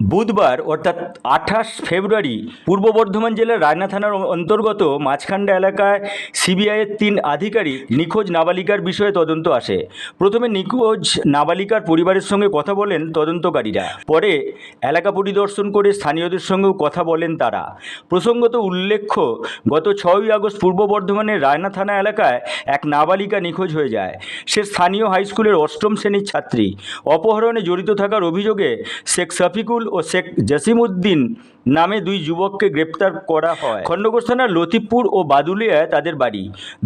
বুধবার অর্থাৎ আঠাশ ফেব্রুয়ারি পূর্ব বর্ধমান জেলার রায়না থানার অন্তর্গত মাঝখান্ডা এলাকায় সিবিআইয়ের তিন আধিকারিক নিখোঁজ নাবালিকার বিষয়ে তদন্ত আসে। প্রথমে নিখোঁজ নাবালিকার পরিবারের সঙ্গে কথা বলেন তদন্তকারীরা। পরে এলাকা পরিদর্শন করে স্থানীয়দের সঙ্গেও কথা বলেন তারা। প্রসঙ্গত উল্লেখ্য, গত ছয়ই আগস্ট পূর্ব বর্ধমানের রায়না থানা এলাকায় এক নাবালিকা নিখোঁজ হয়ে যায়। সে স্থানীয় হাই স্কুলের অষ্টম শ্রেণির ছাত্রী। অপহরণে জড়িত থাকার অভিযোগে শেখ শফিকুল ও শেখ জসিমউদ্দিন নামে দুই যুবককে গ্রেপ্তার করা হয়। খণ্ডঘোষ থানার লতিফপুর ও বাদুলিয়ায় তাদের বাড়ি।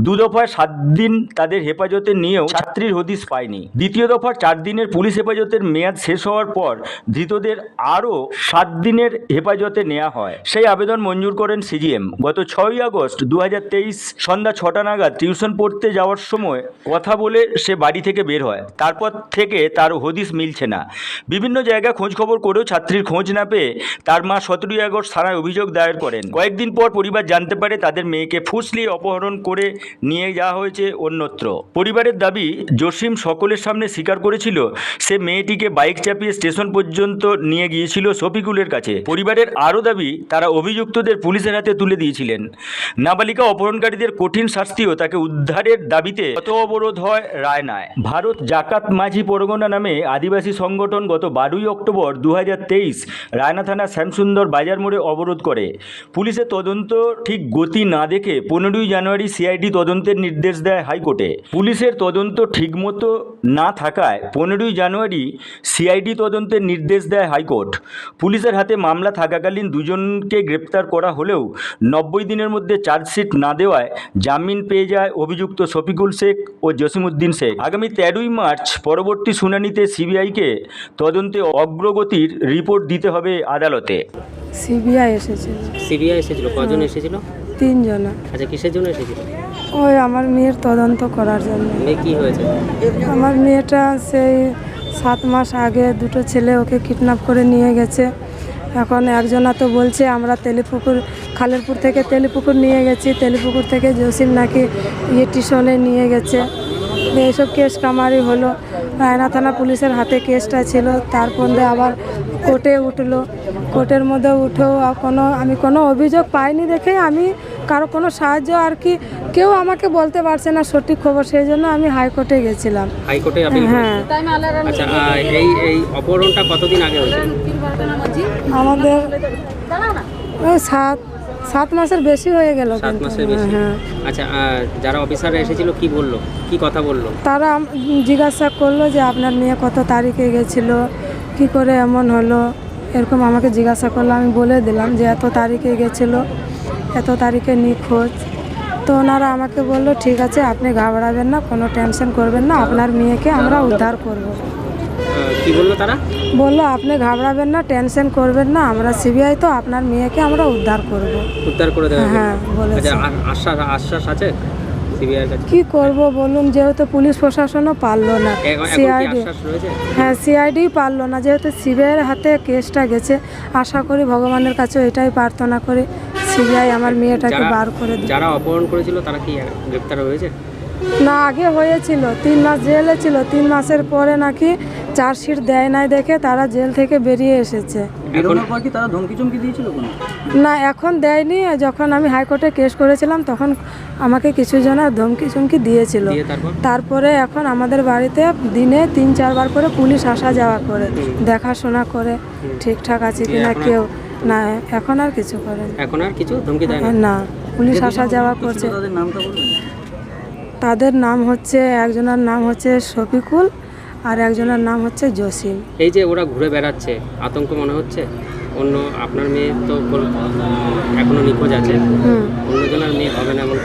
দু দফায় সাত দিন তাদের হেফাজতে নিয়েও ছাত্রীর হদিশ পায়নি। দ্বিতীয় দফার চার দিনের পুলিশ হেফাজতের মেয়াদ শেষ হওয়ার পর ধৃতদের আরও সাত দিনের হেফাজতে নেওয়া হয়। সেই আবেদন মঞ্জুর করেন সিজিএম। গত ছয়ই আগস্ট দু হাজার তেইশ সন্ধ্যা ছটা নাগাদ টিউশন পড়তে যাওয়ার সময় কথা বলে সে বাড়ি থেকে বের হয়। তারপর থেকে তার হদিশ মিলছে না। বিভিন্ন জায়গায় খোঁজ খবর করেও ছাত্রীর খোঁজ না পেয়ে তার মা সতেরোই আগস্ট থানায় অভিযোগ দায়ের করেন। কয়েকদিন পর পরিবার জানতে পারে তাদের মেয়েকে ফুসলিয়ে অপহরণ করে নিয়ে যাওয়া হয়েছে অন্যত্র। পরিবারের দাবি, জসিম সকলের সামনে স্বীকার করেছিল, সে মেয়েটিকে বাইক চাপিয়ে স্টেশন পর্যন্ত নিয়ে গিয়েছিল শফিকুলের কাছে। পরিবারের আরও দাবি, তারা অভিযুক্তদের পুলিশের হাতে তুলে দিয়েছিলেন। নাবালিকা অপহরণকারীদের কঠিন শাস্তিও তাকে উদ্ধারের দাবিতে কত অবরোধ হয় রায় রায়নায়। ভারত জাকাত মাঝি পরগনা নামে আদিবাসী সংগঠন গত বারোই অক্টোবর দু হাজার রায়না থানা শ্যামসুন্দর বাজার মোড়ে অবরোধ করে। পুলিশের তদন্ত ঠিক গতি না দেখে পনেরোই জানুয়ারি সিআইডি তদন্তের নির্দেশ দেয় হাইকোর্টে। পুলিশের তদন্ত ঠিকমতো না থাকায় পনেরোই জানুয়ারি সিআইডি তদন্তের নির্দেশ দেয় হাইকোর্ট। পুলিশের হাতে মামলা থাকাকালীন দুজনকে গ্রেপ্তার করা হলেও নব্বই দিনের মধ্যে চার্জশিট না দেওয়ায় জামিন পেয়ে যায় অভিযুক্ত শফিকুল শেখ ও জসিমউদ্দিন শেখ। আগামী তেরোই মার্চ পরবর্তী শুনানিতে সিবিআইকে তদন্তে অগ্রগতির রিপোর্ট দিতে হবে আদালতে। সিবিআই এসেছিল। সিবিআই এসেছিল? কজন এসেছিল? তিনজনা। আচ্ছা কিসের জন্য এসেছিল? ওই আমার মেয়ের তদন্ত করার জন্য। মেয়ে কি হয়েছে? আমার মেয়েটা সেই সাত মাস আগে দুটো ছেলে ওকে কিডন্যাপ করে নিয়ে গেছে। এখন একজনা তো বলছে আমরা তেলিপুকুর খালেরপুর থেকে তেলিপুকুর নিয়ে গেছি। তেলিপুকুর থেকে জসিম নাকি ইয়ে টিউশনে নিয়ে গেছে। এইসব কেস কামারি হলো। রায়না থানা পুলিশের হাতে কেসটা ছিল। তারপর দিয়ে আবার কোর্টে উঠল। কোর্টের মধ্যে উঠেও আর কোনো আমি কোনো অভিযোগ পাইনি দেখে আমি কারও কোনো সাহায্য আর কি কেউ আমাকে বলতে পারছে না সঠিক খবর সেই জন্য আমি হাইকোর্টে গেছিলাম। হাইকোর্টে হ্যাঁ। আচ্ছা এই এই অপহরণটা কতদিন আগে হয়েছে? আমাদের সাত সাত মাসের বেশি হয়ে গেল সাত মাসের বেশি। হ্যাঁ। আচ্ছা যারা অফিসাররা এসেছিল কি বলল? কি কথা বলল? তারা জিজ্ঞাসা করল যে আপনার মেয়ে কত তারিখে গেছিল? কি করে এমন হলো? এরকম আমাকে জিজ্ঞাসা করল আমি বলে দিলাম যে এত তারিখে গেছিল এত তারিখে নিখোঁজ। তো ওনারা আমাকে বলল ঠিক আছে আপনি ঘাবড়াবেন না কোনো টেনশন করবেন না আপনার মেয়েকে আমরা উদ্ধার করব। কি বলল তারা? বলল আপনি ঘাবড়াবেন না টেনশন করবেন না আমরা সিবিআই তো আপনার মেয়েকে আমরা উদ্ধার করব। উদ্ধার করে হবে। হ্যাঁ বলেছে। আচ্ছা আশ্বাস আশ্বাস আছে? কাছে? কি করব বলুন? যেহেতু পুলিশ প্রশাসনও পারল না। সিআইডি হ্যাঁ সিআইডি পারল না। যেহেতু সিবিআইয়ের হাতে কেসটা গেছে আশা করি ভগবানের কাছে এটাই প্রার্থনা করি সিবিআই আমার মেয়েটাকে বার করে দিই যারা অপহরণ করেছিল তারা কি গ্রেপ্তার হয়েছে? না আগে হয়েছিল। তিন মাস জেলে ছিল। তিন মাসের পরে নাকি চার্জশিট দেয় নাই দেখে তারা জেল থেকে বেরিয়ে এসেছে। না এখন দেয়নি। যখন আমি হাইকোর্টে কেস করেছিলাম তখন আমাকে কিছু জনের ধমকি চমকি দিয়েছিল তারপরে? এখন আমাদের বাড়িতে দিনে তিন চারবার করে পুলিশ আসা যাওয়া করে দেখাশোনা করে ঠিকঠাক আছে কিনা কেউ না এখন আর কিছু করে না। এখন আর কিছু ধমকি দেয় না না পুলিশ আসা যাওয়া করছে। তাদের নামটা বলবেন? তাদের নাম হচ্ছে একজনের নাম হচ্ছে শফিকুল আর একজনের নাম হচ্ছে জসিম। এই যে ওরা ঘুরে বেড়াচ্ছে আতঙ্ক মনে হচ্ছে? অন্য আপনার মেয়ে তো এখনও নিখোঁজ আছে। হুম। অন্যজনের মেয়ে হবে না এমন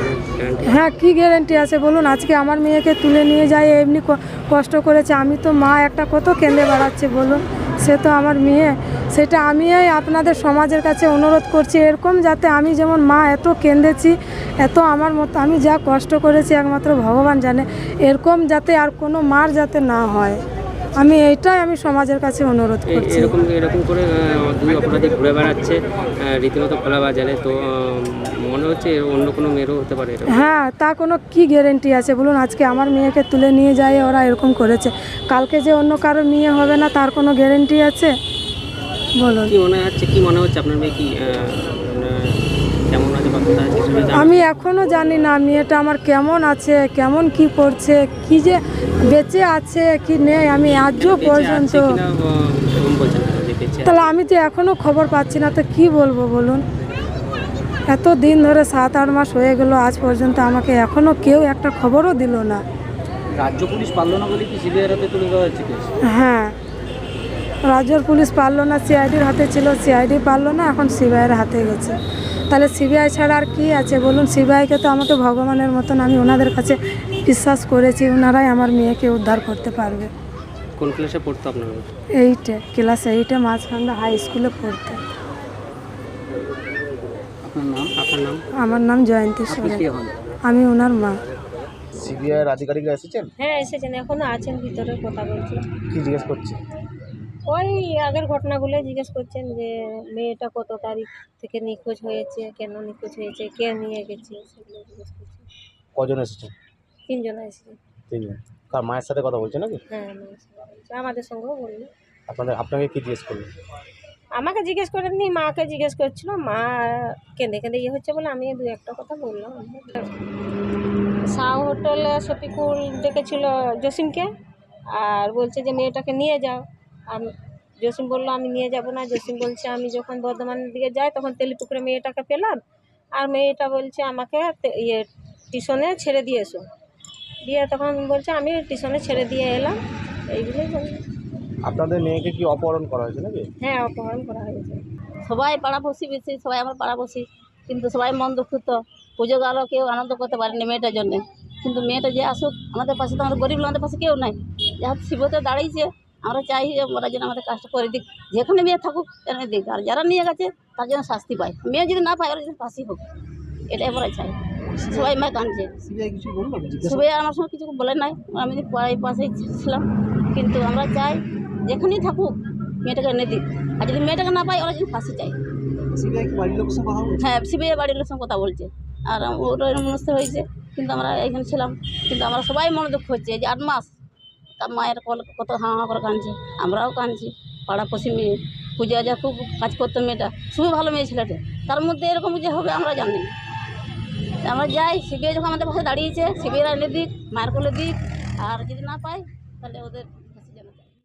হ্যাঁ কি গ্যারেন্টি আছে বলুন? আজকে আমার মেয়েকে তুলে নিয়ে যায় এমনি কষ্ট করেছে। আমি তো মা একটা কত কেঁদে বেড়াচ্ছে বলুন? সে তো আমার মেয়ে। সেটা আমি আপনাদের সমাজের কাছে অনুরোধ করছি এরকম যাতে আমি যেমন মা এত কেঁদেছি এত আমার মতো আমি যা কষ্ট করেছি একমাত্র ভগবান জানে এরকম যাতে আর কোনো মার যাতে না হয়। আমি এইটাই আমি সমাজের কাছে অনুরোধ করছি। এরকম এরকম করে দুই অপরাধী ঘুরে বেড়াচ্ছে রীতিমতো খোলা বাজারে তো মনে হচ্ছে অন্য কোনো মেয়েরও হতে পারে হ্যাঁ তা কোনো কি গ্যারেন্টি আছে? বলুন আজকে আমার মেয়েকে তুলে নিয়ে যায় ওরা এরকম করেছে। কালকে যে অন্য কারও মেয়ে হবে না তার কোনো গ্যারেন্টি আছে? বলুন। কি মনে হচ্ছে কি মনে হচ্ছে আপনার মেয়ে? কি মানে কেমন আছে বা আছে আমি এখনও জানি না মেয়েটা আমার কেমন আছে কেমন কি করছে কি যে বেঁচে আছে কি নেই আমি আজও পর্যন্ত? তাহলে আমি তো এখনও খবর পাচ্ছি না তো কি বলব বলুন? এত দিন ধরে সাত আট মাস হয়ে গেল আজ পর্যন্ত আমাকে এখনও কেউ একটা খবরও দিল না। রাজ্য পুলিশ পারল না বলে কি সিবিআই তুলে দেওয়া হ্যাঁ। রাজ্যের পুলিশ পারল না সিআইডির হাতে ছিল সিআইডি পারল না এখন সিবিআইয়ের হাতে গেছে। তাহলে সিবিআই ছাড়া আর কি আছে? বলুন সিবিআইকে তো আমাকে ভগবানের মতন আমি ওনাদের কাছে বিশ্বাস করেছি ওনারাই আমার মেয়েকে উদ্ধার করতে পারবে। কোন ক্লাসে পড়তো আপনার? এইটে ক্লাস এইটে মাঝখান্ডা হাই স্কুলে পড়তে। আপনার নাম? আপনার নাম? আমার নাম জয়ন্তী সোরেন। আমি ওনার মা। সিবিআইয়ের আধিকারিকরা এসেছেন? হ্যাঁ এসেছেন এখনও আছেন ভিতরে কথা বলছি। কি জিজ্ঞেস করছে? ওই আগের ঘটনাগুলো জিজ্ঞেস করছেন যে মেয়েটা কত তারিখ থেকে নিখোঁজ হয়েছে কেন নিখোঁজ হয়েছে কে নিয়ে গেছে সেগুলো জিজ্ঞেস করছেন। কজন এসেছেন তিনজন এসেছে। তিনজন। কার মায়ের সাথে কথা বলছে নাকি? হ্যাঁ বলছে। আমাদের সঙ্গেও বলল। আপনাদের আপনাকে কি জিজ্ঞেস করলেন আমাকে জিজ্ঞেস করেননি মাকে জিজ্ঞেস করছিল মা কেঁদে কেঁদে ইয়ে হচ্ছে বলে আমি দু একটা কথা বললাম। শাহ হোটেলে শফিকুল ডেকেছিল জসিমকে আর বলছে যে মেয়েটাকে নিয়ে যাও। আমি জসিম বলল আমি নিয়ে যাব না। জসিম বলছে আমি যখন বর্ধমানের দিকে যাই তখন তেলিপুকুরে মেয়েটাকে পেলাম। আর মেয়েটা বলছে আমাকে ইয়ে টিউশনে ছেড়ে দিয়ে এসো। দিয়ে তখন বলছে আমি টিউশনে ছেড়ে দিয়ে এলাম। এইগুলোই আপনাদের মেয়েকে কি অপহরণ করা হয়েছে নাকি? হ্যাঁ অপহরণ করা হয়েছে। সবাই পাড়াপড়শি বেশি সবাই আমার পাড়াপড়শি কিন্তু সবাই মন দুঃখিত। পুজো গেল কেউ আনন্দ করতে পারেনি মেয়েটার জন্য। কিন্তু মেয়েটা যে আসুক আমাদের পাশে তো আমাদের গরিব আমাদের পাশে কেউ নাই। যারা শিবতে দাঁড়িয়েছে আমরা চাই যে ওরা যেন আমাদের কাজটা করে দিক। যেখানে মেয়ে থাকুক এনে দিক। আর যারা নিয়ে গেছে তার জন্য শাস্তি পায়। মেয়ে যদি না পায় ওরা যেন ফাঁসি হোক। এটাই আমরা চাই। সবাই মায় কাঁদছে সবাই আমার সঙ্গে কিছু বলে নাই। আমি তো পাড়ায় পাশেই ছিলাম। কিন্তু আমরা চাই যেখানেই থাকুক মেয়েটাকে এনে দিক। আর যদি মেয়েটাকে না পাই ওরা যেন ফাঁসি চাই লোক হ্যাঁ সিবিআই বাড়ির লোকের সঙ্গে কথা বলছে। আর ওটা মনস্থ হয়েছে। কিন্তু আমরা এখানে ছিলাম। কিন্তু আমরা সবাই মনে দুঃখ হচ্ছে যে আট মাস তার মায়ের কল কত হাঁ হাঁ করে কাঁদছে আমরাও কাঁদছি পাড়াপড়শি মেয়ে পূজা যা খুব কাজ করতো মেয়েটা খুবই ভালো মেয়ে ছেলেটা তার মধ্যে এরকম যে হবে আমরা জানি আমরা যাই সিবিআই যখন আমাদের পাশে দাঁড়িয়েছে সিবিআই এনে দিক মায়ের কোলে দিক আর যদি না পাই তাহলে ওদের